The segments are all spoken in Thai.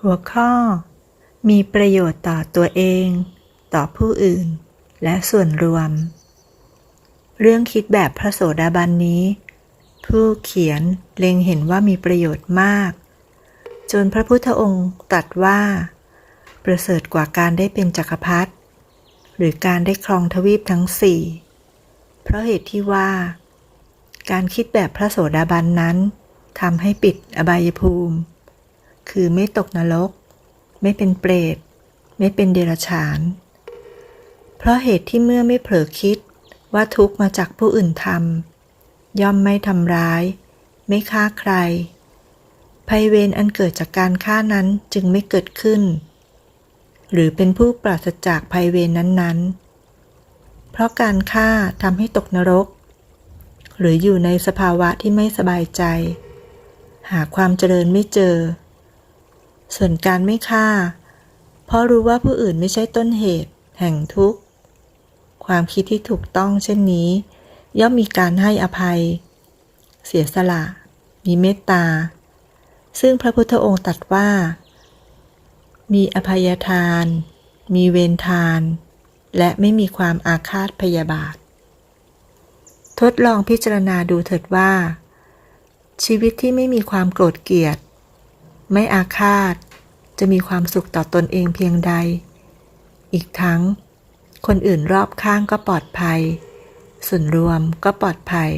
หัวข้อ มีประโยชน์ต่อตัวเอง ต่อผู้อื่น และส่วนรวม เรื่องคิดแบบพระโสดาบันนี้ ผู้เขียนเล็งเห็นว่ามีประโยชน์มาก จนพระพุทธองค์ตรัสว่า ประเสริฐกว่าการได้เป็นจักรพรรดิหรือการได้ครองทวีปทั้งสี่เพราะเหตุที่ว่า การคิดแบบพระโสดาบันนั้นทำให้ปิดอบายภูมิ คือไม่ตกนรก ไม่เป็นเปรต ไม่เป็นเดรัจฉาน เพราะเหตุที่เมื่อไม่เผลอคิดว่าทุกมาจากผู้อื่นทำย่อมไม่ทำร้าย ไม่ฆ่าใคร ภัยเวรอันเกิดจากการฆ่านั้นจึงไม่เกิดขึ้น หรือเป็นผู้ปราศจากภัยเวรนั้นๆ เพราะการฆ่าทำให้ตกนรก หรืออยู่ในสภาวะที่ไม่สบายใจ หาความเจริญไม่เจอ ส่วนการไม่ฆ่า เพราะรู้ว่าผู้อื่นไม่ใช่ต้นเหตุ แห่งทุกข์ ความคิดที่ถูกต้องเช่นนี้ ย่อมมีการให้อภัย เสียสละ มีเมตตา ซึ่งพระพุทธองค์ตรัสว่า มีอภัยทาน มีเวรทาน และไม่มีความอาฆาตพยาบาท ทดลองพิจารณาดูเถิดว่า ชีวิตที่ไม่มีความโกรธเกลียด ไม่อาฆาต จะมีความสุขต่อตนเองเพียงใด อีกทั้ง คนอื่นรอบข้างก็ปลอดภัย ส่วนรวมก็ปลอดภัย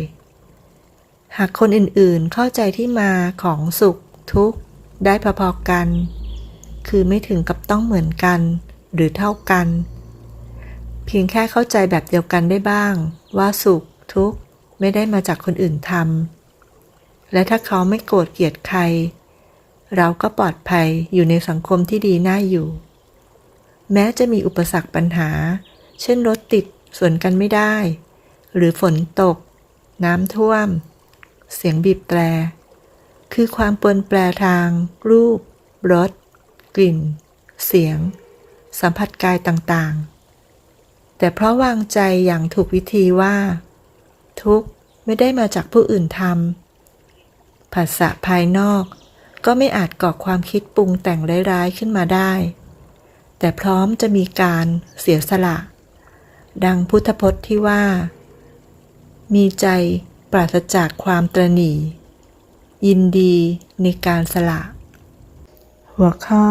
หากคนอื่นๆเข้าใจที่มาของสุขทุกข์ได้พอๆกัน คือไม่ถึงกับต้องเหมือนกัน หรือเท่ากัน เพียงแค่เข้าใจแบบเดียวกันได้บ้าง ว่าสุขทุกข์ไม่ได้มาจากคนอื่นทำและถ้าเขาไม่โกรธเกลียดใคร เราก็ปลอดภัยอยู่ในสังคมที่ดีน่าอยู่ แม้จะมีอุปสรรคปัญหา เช่นรถติดสวนกันไม่ได้ หรือฝนตก น้ำท่วม เสียงบีบแตร คือความปนแปรทาง รูป รส กลิ่น เสียง สัมผัสกายต่างๆ แต่เพราะวางใจอย่างถูกวิธีว่า ทุกข์ไม่ได้มาจากผู้อื่นทำผัสสะภายนอก ก็ไม่อาจก่อความคิดปรุงแต่งร้ายๆขึ้นมาได้ แต่พร้อมจะมีการเสียสละ ดังพุทธพจน์ที่ว่า มีใจปราศจากความตรณียินดีในการสละ หัวข้อ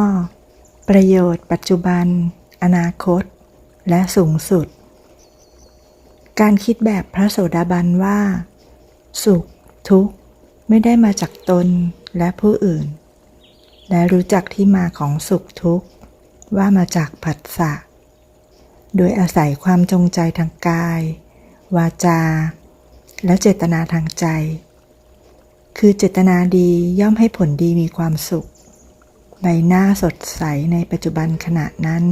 ประโยชน์ปัจจุบัน อนาคต และสูงสุด การคิดแบบพระโสดาบันว่า สุข ทุกข์ ไม่ได้มาจากตนและผู้อื่น และรู้จักที่มาของสุขทุกข์ ว่ามาจากผัสสะ โดยอาศัยความจงใจทางกาย วาจา และเจตนาทางใจ คือเจตนาดีย่อมให้ผลดีมีความสุข ใบหน้าสดใสในปัจจุบันขณะนั้น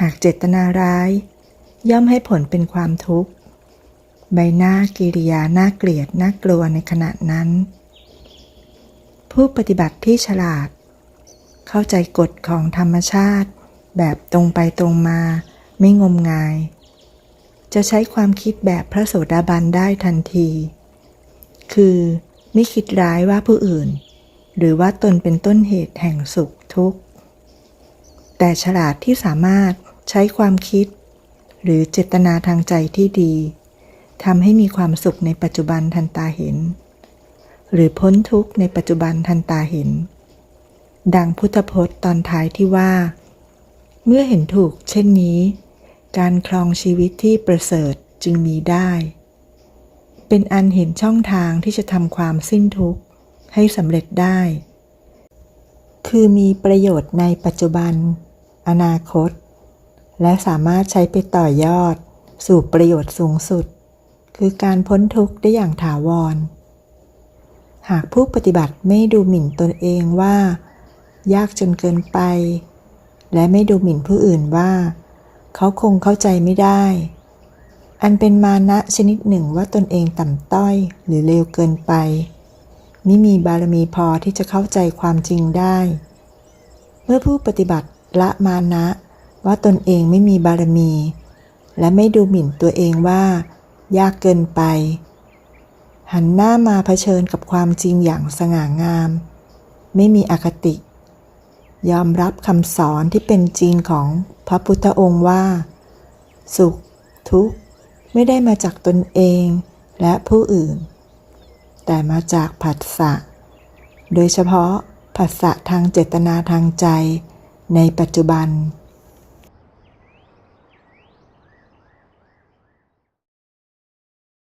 หากเจตนาร้าย ย่อมให้ผลเป็นความทุกข์ ใบหน้ากิริยาน่าเกลียดน่ากลัวในขณะนั้น ผู้ปฏิบัติที่ฉลาด เข้าใจกฎของธรรมชาติ แบบตรงไปตรงมา ไม่งมงาย จะใช้ความคิดแบบพระโสดาบันได้ทันที คือไม่คิดร้ายว่าผู้อื่น หรือว่าตนเป็นต้นเหตุแห่งสุขทุกข์ แต่ฉลาดที่สามารถใช้ความคิด หรือเจตนาทางใจที่ดี ทำให้มีความสุขในปัจจุบันทันตาเห็น หรือพ้นทุกข์ในปัจจุบันทันตาเห็น ดังพุทธพจน์ตอนท้ายที่ว่า เมื่อเห็นถูกเช่นนี้ การครองชีวิตที่ประเสริฐจึงมีได้ เป็นอันเห็นช่องทางที่จะทำความสิ้นทุกข์ให้สำเร็จได้ คือมีประโยชน์ในปัจจุบัน อนาคต และสามารถใช้ไปต่อยอด สู่ประโยชน์สูงสุด คือการพ้นทุกข์ได้อย่างถาวร หากผู้ปฏิบัติไม่ดูหมิ่นตนเองว่า ยากจนเกินไป และไม่ดูหมิ่นผู้อื่นว่า เขาคงเข้าใจไม่ได้ อันเป็นมานะชนิดหนึ่งว่าตนเองต่ำต้อยหรือเลวเกินไป ไม่มีบารมีพอที่จะเข้าใจความจริงได้ เมื่อผู้ปฏิบัติละมานะว่าตนเองไม่มีบารมี และไม่ดูหมิ่นตัวเองว่า ยากเกินไป หันหน้ามาเผชิญกับความจริงอย่างสง่างาม ไม่มีอคติ ยอมรับคำสอนที่เป็นจริงของพระพุทธองค์ว่า สุข ทุกข์ ไม่ได้มาจากตนเองและผู้อื่น แต่มาจากผัสสะ โดยเฉพาะผัสสะทางเจตนาทางใจในปัจจุบัน